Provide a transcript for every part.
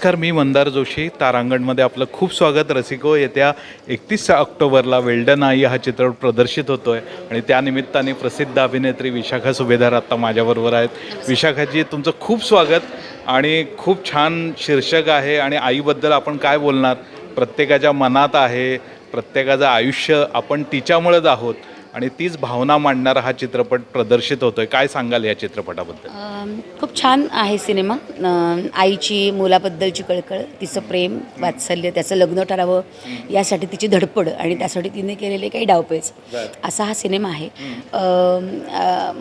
नमस्कार मी मंदार जोशी. तारांगणमध्ये आपलं खूप स्वागत. रसिको येत्या एकतीस ऑक्टोबरला वेल्डन आई हा चित्रपट प्रदर्शित होतो आहे आणि त्यानिमित्ताने प्रसिद्ध अभिनेत्री विशाखा सुभेदार आत्ता माझ्याबरोबर आहेत. विशाखाजी तुमचं खूप स्वागत आणि खूप छान शीर्षक आहे आणि आईबद्दल आपण काय बोलणार? प्रत्येकाच्या मनात आहे प्रत्येकाचं आयुष्य आपण तिच्यामुळेच आहोत. आणि तीच भावना मांडणारा हा चित्रपट प्रदर्शित होतोय. काय सांगाल या चित्रपटाबद्दल? खूप छान आहे सिनेमा. आईची मुलाबद्दलची कळकळ तिचं प्रेम वात्सल्य त्याचं लग्न ठरावं यासाठी तिची धडपड आणि त्यासाठी तिने केलेले काही डावपेच. असा हा सिनेमा आहे.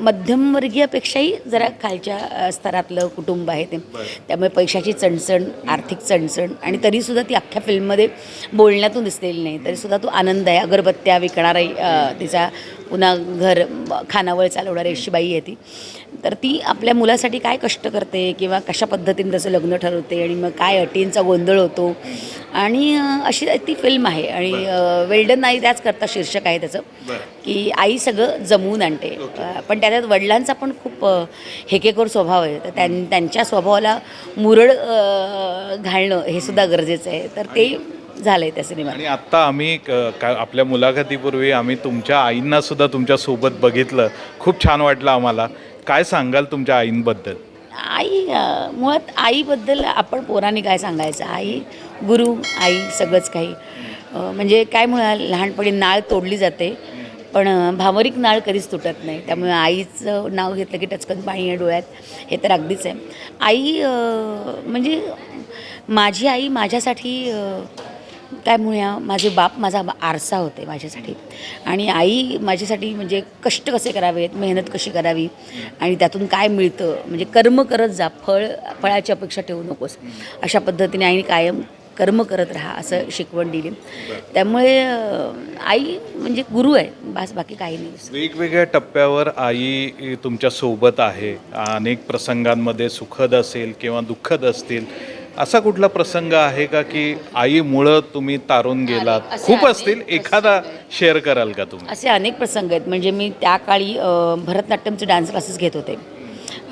मध्यमवर्गीयापेक्षाही जरा खालच्या स्तरातलं कुटुंब आहे ते. त्यामुळे पैशाची चणचण आर्थिक चणचण आणि तरीसुद्धा ती अख्ख्या फिल्ममध्ये बोलण्यातून दिसलेली नाही. तरीसुद्धा तो आनंद आहे. अगरबत्त्या विकणारा तिचा पुन्हा घर खानावळ चालवणारी अशी बाई आहे ती. तर ती आपल्या मुलासाठी काय कष्ट करते किंवा कशा पद्धतीने त्याचं लग्न ठरवते आणि मग काय अटींचा गोंधळ होतो. आणि अशी ती फिल्म आहे आणि वेल्डन आई त्याच करता शीर्षक आहे त्याचं की आई सगळं जमवून आणते. पण त्याच्यात वडिलांचा पण खूप अ, हेकेखोर स्वभाव आहे. तर त्यां त्यांच्या स्वभावाला मुरड घालणं हे सुद्धा गरजेचं आहे. तर ते झालं आहे त्या सिनेमात. आणि आत्ता आम्ही क- का आपल्या मुलाखतीपूर्वी आम्ही तुमच्या आईंना सुद्धा तुमच्यासोबत बघितलं. खूप छान वाटलं आम्हाला. काय सांगाल तुमच्या आईंबद्दल? आई अ, मुळात आईबद्दल आपण पोरांनी काय सांगायचं? आई गुरु आई सगळंच काही. अ, म्हणजे काय म्हणाल लहानपणी नाळ तोडली जाते पण अ, भावनिक नाळ कधीच तुटत नाही. त्यामुळे आईचं नाव घेतलं की टचकन पाणी आहे डोळ्यात हे तर अगदीच आहे. आई अ, म्हणजे माझी आई माझ्यासाठी अ, काय म्हणूया माझे बाप माझा आरसा होते माझ्यासाठी. आणि आई माझ्यासाठी म्हणजे कष्ट कसे करावेत मेहनत कशी करावी आणि त्यातून काय मिळतं म्हणजे कर्म करत जा फळ फळाची अपेक्षा ठेवू नकोस. अशा पद्धतीने आईने कायम कर्म करत राहा असं शिकवण दिली. त्यामुळे आई म्हणजे गुरु आहे बास बाकी काही नाही. वेगवेगळ्या टप्प्यावर आई तुमच्यासोबत आहे. अनेक प्रसंगांमध्ये सुखद असेल किंवा दुःखद असतील असा कुठला प्रसंग आहे का की आईमुळं तुम्ही तारून गेलात? असे खूप अनेक असतील. एखादा शेअर कराल का तुम्ही? असे अनेक प्रसंग आहेत. म्हणजे मी त्या काळी अ, भरतनाट्यमचे डान्स क्लासेस घेत होते.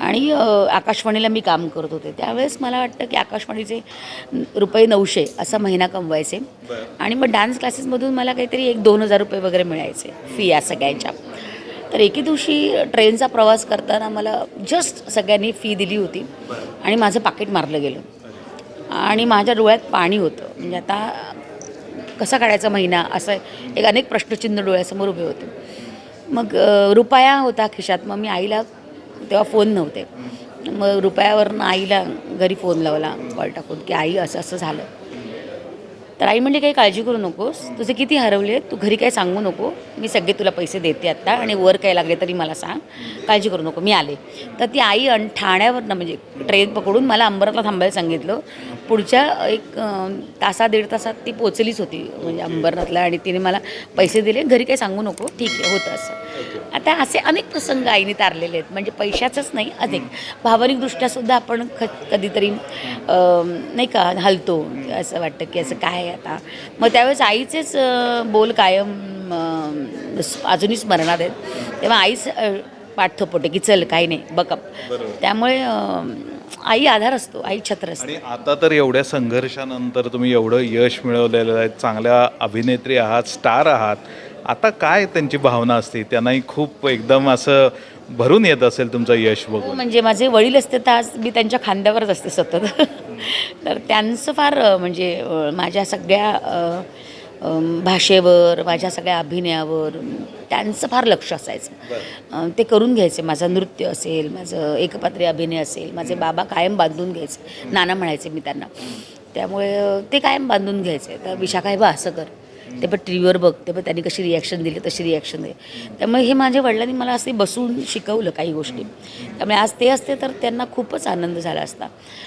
आणि अ, आकाशवाणीला मी काम करत होते. त्यावेळेस मला वाटतं की आकाशवाणीचे रुपये नऊशे असा महिना कमवायचे. आणि मग डान्स क्लासेसमधून मला काहीतरी एक दोन हजार रुपये वगैरे मिळायचे फी या सगळ्यांच्या. तर एके दिवशी ट्रेनचा प्रवास करताना मला जस्ट सगळ्यांनी फी दिली होती. आणि माझं पाकिट मारलं गेलं. आणि माझ्या डोळ्यात पाणी होतं. म्हणजे आता कसा काढायचा महिना? असं एक अनेक प्रश्नचिन्ह डोळ्यासमोर उभे होते. मग रुपया होता खिशात. मग मी आईला तेव्हा फोन नव्हते. मग रुपयावरनं आईला घरी फोन लावला कॉल टाकून की आई असं असं झालं. तर आई म्हणली काही काळजी करू नकोस. तुझे किती हरवले तू घरी काही सांगू नको. मी सगळे तुला पैसे देते आत्ता आणि वर काही लागले तरी मला सांग. काळजी करू नको. मी आले. तर ती आई अन ठाण्यावरनं म्हणजे ट्रेन पकडून मला अंबरातला थांबायला सांगितलं. पुढच्या एक तासा दीड तासात ती पोचलीच होती म्हणजे अंबरनाथला आणि तिने मला पैसे दिले. घरी काही सांगू नको. ठीक आहे होतं असं. आता असे अनेक प्रसंग आईने तारलेले आहेत. म्हणजे पैशाचंच नाही अनेक. भावनिकदृष्ट्या सुद्धा आपण ख कधीतरी नाही का हलतो. असं वाटतं की असं काय आहे आता. मग त्यावेळेस आईचेच बोल कायम अजूनही स्मरणात आहेत. तेव्हा आईच अं, पाठ थोपटे की चल काही नाही बकअप त्यामुळे आई आधार असतो आई छत्र असते. आणि आता तर एवढ्या संघर्षानंतर तुम्ही एवढं यश मिळवलेलं आहे चांगल्या अभिनेत्री आहात स्टार आहात. आता काय त्यांची भावना असते? त्यांनाही खूप एकदम असं भरून येत असेल तुमचं यश बघून. म्हणजे माझे वडील असते तर आज मी त्यांच्या खांद्यावरच असते सतत. तर त्यांचं फार म्हणजे माझ्या सगळ्या भाषेवर माझ्या सगळ्या अभिनयावर त्यांचं फार लक्ष असायचं. ते करून घ्यायचे. माझं नृत्य असेल माझं एकपात्री अभिनय असेल माझे बाबा कायम बांधून घ्यायचे. नाना म्हणायचे मी त्यांना. त्यामुळे ते कायम बांधून घ्यायचे. तर विशाखा हे बा असं कर. ते पण टी व्हीवर बघ. ते पण त्यांनी कशी रिॲक्शन दिली तशी रिॲक्शन दे त्यामुळे हे माझ्या वडिलांनी मला असे बसून शिकवलं काही गोष्टी. त्यामुळे आज ते असते तर त्यांना खूपच आनंद झाला असता.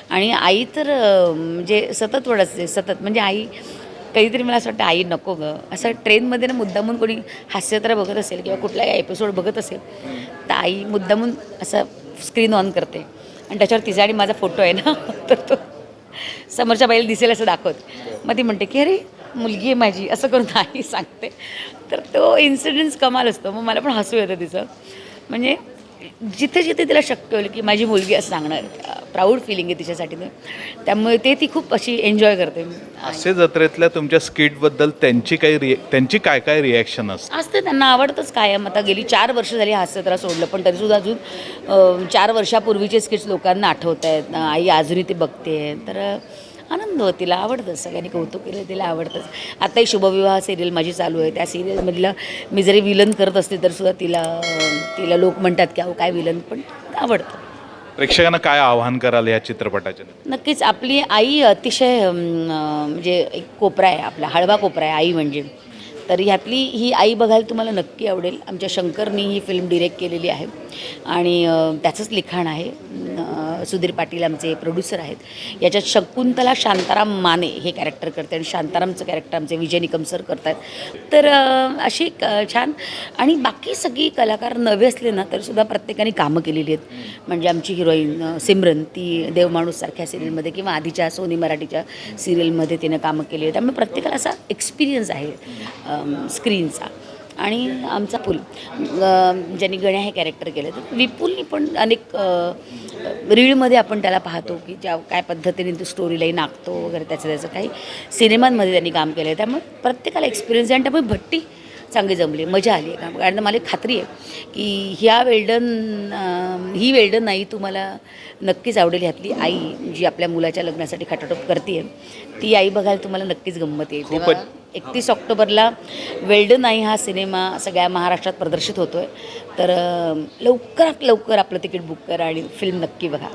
आणि आई तर म्हणजे सतत वडसते सतत. म्हणजे आई कधीतरी मला असं वाटतं आई नको गं. असं ट्रेनमध्ये ना मुद्दामून कोणी हास्यत्र बघत असेल किंवा कुठलाही एपिसोड बघत असेल तर आई मुद्दामून असं स्क्रीन ऑन करते. आणि त्याच्यावर तिचा आणि माझा फोटो आहे ना तर तो समोरच्या बाईला दिसेल असं दाखवत. मग ती म्हणते की अरे मुलगी आहे माझी असं करून आई सांगते. तर तो इन्सिडेंट्स कमाल असतो. मग मला पण हसू येतं तिचं. म्हणजे जिथे जिथे तिला शक्य होईल की माझी मुलगी असं सांगणार प्राऊड फिलिंग आहे तिच्यासाठी. त्यामुळे ते ती खूप अशी एन्जॉय करते. हास्य जत्रेतल्या तुमच्या स्किटबद्दल त्यांची काही रिए त्यांची काय काय रिॲक्शन असते असते त्यांना आवडतंच कायम. आता गेली चार वर्ष झाली हास्यत्रा सोडलं पण तरीसुद्धा अजून अं, चार वर्षापूर्वीचे स्किट्स लोकांना आठवत आहेत. आई अजूनही ते बघते. तर आनंद होतो तिला आवडतं. सगळ्यांनी कौतुक केलं तिला आवडतंच. आताही शुभविवाह सिरियल माझी चालू आहे. त्या सिरियलमधलं मी जरी विलन करत असते तर सुद्धा तिला तिला लोक म्हणतात की अहो काय विलन पण आवडतं. प्रेक्षकांना काय आव्हान कराल या चित्रपटाच्या नक्कीच आपली आई अतिशय अं, म्हणजे एक कोपरा आहे आपला हळवा कोपरा आहे आई म्हणजे. तर ह्यातली ही आई बघायला तुम्हाला नक्की आवडेल. आमच्या शंकरनी ही फिल्म डिरेक्ट केलेली आहे. आणि त्याचंच लिखाण आहे. सुधीर पाटील आमचे प्रोड्युसर आहेत. याच्यात शकुंतला शांताराम माने हे कॅरेक्टर करते आणि शांतारामचं कॅरेक्टर आमचे विजय निकम सर करतात तर अशी क छान. आणि बाकी सगळी कलाकार नवे असले ना तर सुद्धा प्रत्येकाने कामं केलेली आहेत. म्हणजे आमची हिरोईन सिमरन ती देवमाणूससारख्या सिरियलमध्ये किंवा आधीच्या सोनी मराठीच्या सिरियलमध्ये तिनं कामं केली आहेत. त्यामुळे प्रत्येकाला असा एक्सपिरियन्स आहे. स्क्रीनचा. आणि आमचा पुल ज्यांनी गण्या हे कॅरेक्टर केलं तर विपुलनी पण अनेक रीळमध्ये आपण त्याला पाहतो की ज्या काय पद्धतीने तो स्टोरीलाही नागतो वगैरे त्याचं त्याचं काही सिनेमांमध्ये त्यांनी काम केलं आहे त्यामुळे प्रत्येकाला एक्सपिरियन्स आहे आणि त्यामुळे भट्टी चांगली जमली. मजा आली. आहे काम कारण मला खात्री आहे की ह्या वेल्डन ही वेल्डन आई तुम्हाला नक्कीच आवडेल ह्यातली आई जी आपल्या मुलाच्या लग्नासाठी खटाटोप करते ती आई बघायला तुम्हाला नक्कीच गंमत येईल. एकतीस ऑक्टोबरला वेल्डन आई हा सिनेमा सगळ्या महाराष्ट्रात प्रदर्शित होतो आहे तर लवकरात लवकर आपलं तिकीट बुक करा आणि फिल्म नक्की बघा.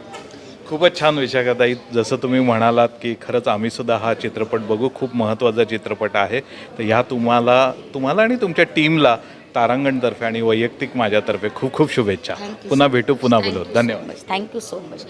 खूपच छान विशाखाताई जसं तुम्ही म्हणालात की खरंच आम्ही सुद्धा हा चित्रपट बघू. खूप महत्त्वाचा चित्रपट आहे. तर ह्या तुम्हाला तुम्हाला आणि तुमच्या टीमला तारांगणतर्फे आणि वैयक्तिक माझ्यातर्फे खूप खूप शुभेच्छा. पुन्हा भेटू पुन्हा बोलू. धन्यवाद. Thank you so much